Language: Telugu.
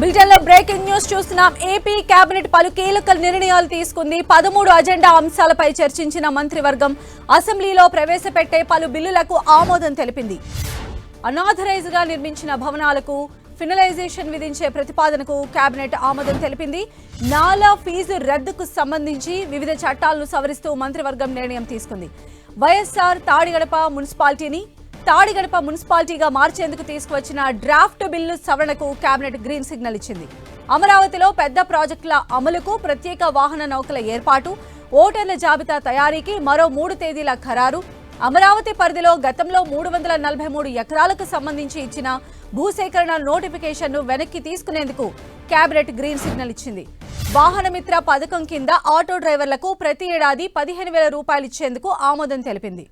బ్రేకింగ్ న్యూస్ చూస్తున్నాం. ఏపీ కేబినెట్ పలు కీలక నిర్ణయాలు తీసుకుంది. పదమూడు అజెండా అంశాలపై చర్చించిన మంత్రివర్గం అసెంబ్లీలో ప్రవేశపెట్టే పలు బిల్లులకు ఆమోదం తెలిపింది. అనాథరైజ్గా నిర్మించిన భవనాలకు ఫినలైజేషన్ విధించే ప్రతిపాదనకు కేబినెట్ ఆమోదం తెలిపింది. నాలా ఫీజు రద్దుకు సంబంధించి వివిధ చట్టాలను సవరిస్తూ మంత్రివర్గం నిర్ణయం తీసుకుంది. వైఎస్ఆర్ తాడిగడప మున్సిపాలిటీని తాడిగడప మున్సిపాలిటీగా మార్చేందుకు తీసుకువచ్చిన డ్రాఫ్ట్ బిల్లు సవరణకు కేబినెట్ గ్రీన్ సిగ్నల్ ఇచ్చింది. అమరావతిలో పెద్ద ప్రాజెక్టుల అమలుకు ప్రత్యేక వాహన నౌకల ఏర్పాటు ఓటర్ల జాబితా తయారీకి మరో మూడు తేదీల ఖరారు. అమరావతి పరిధిలో గతంలో మూడు వందల నలభై మూడు ఎకరాలకు సంబంధించి ఇచ్చిన భూసేకరణ నోటిఫికేషన్ను వెనక్కి తీసుకునేందుకు కేబినెట్ గ్రీన్ సిగ్నల్ ఇచ్చింది. వాహనమిత్ర పథకం కింద ఆటో డ్రైవర్లకు ప్రతి ఏడాది పదిహేను వేల రూపాయలు ఇచ్చేందుకు ఆమోదం తెలిపింది.